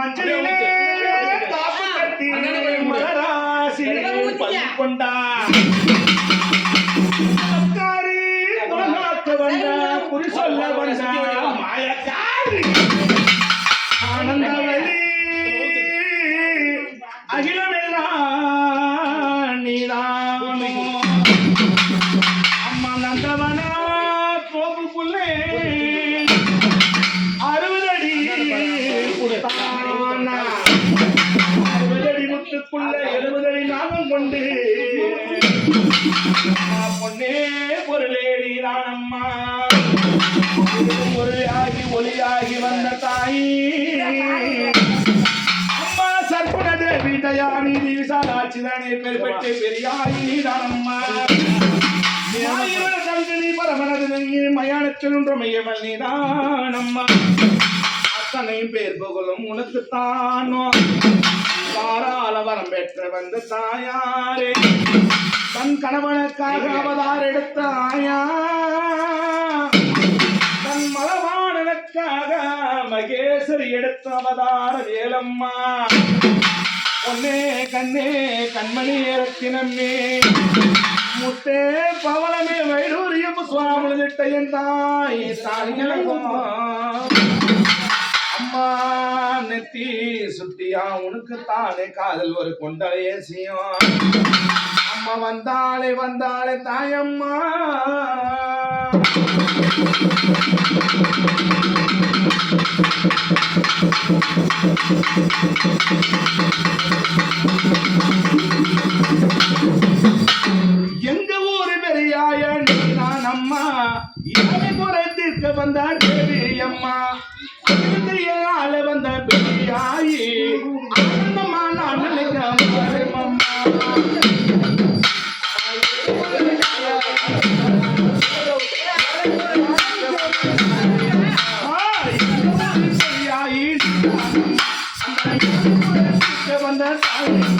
மஞ்சளிலே காப்பு கட்டி மலராசி கொண்டா. குறி சொல்ல வந்த மாயக்காரி. கொடுத்தானா முத்துக்குள்ள எழுபதடி நாகம் கொண்டு. பொன்னே பொருளேடி ராணம்மா. பொருளாகி ஒளியாகி வந்த தாயி. அம்மா சர்க்குண தேவி தயானி விசாலாட்சி தானே பேர் பெற்று பெரியாயி நீதானம்மா ஆயிரம் கல்வி பரமனது நெஞ்சு மயானச் செல்லுன்ற அத்தனையும் பேர் புகழும் உனக்குத்தானோ தாராள வரம் பெற்ற வந்த தாயாரே? தன் கணவனுக்காக அவதார் எடுத்த ஆயா? தன் மலவாணனுக்காக மகேஸ்வரி எடுத்த அவதார வேலம்மா? பொன்னே கண்ணே கண்மணி ரத்தினமே முத்தே பவளமே வைடூரியம் சுவாமி என் தாய் தாய் அம்மா நெத்தி சுட்டியா உனக்கு தானே காதல் ஒரு கொண்டலையே செய்யும் அம்மா வந்தாளே வந்தாளே தாயம்மா. எங்க ஊரு பெரியாய நான் அம்மா. இவனை தீர்க்க வந்தா தேவி அம்மா Bye.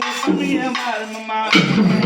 with me and my mama.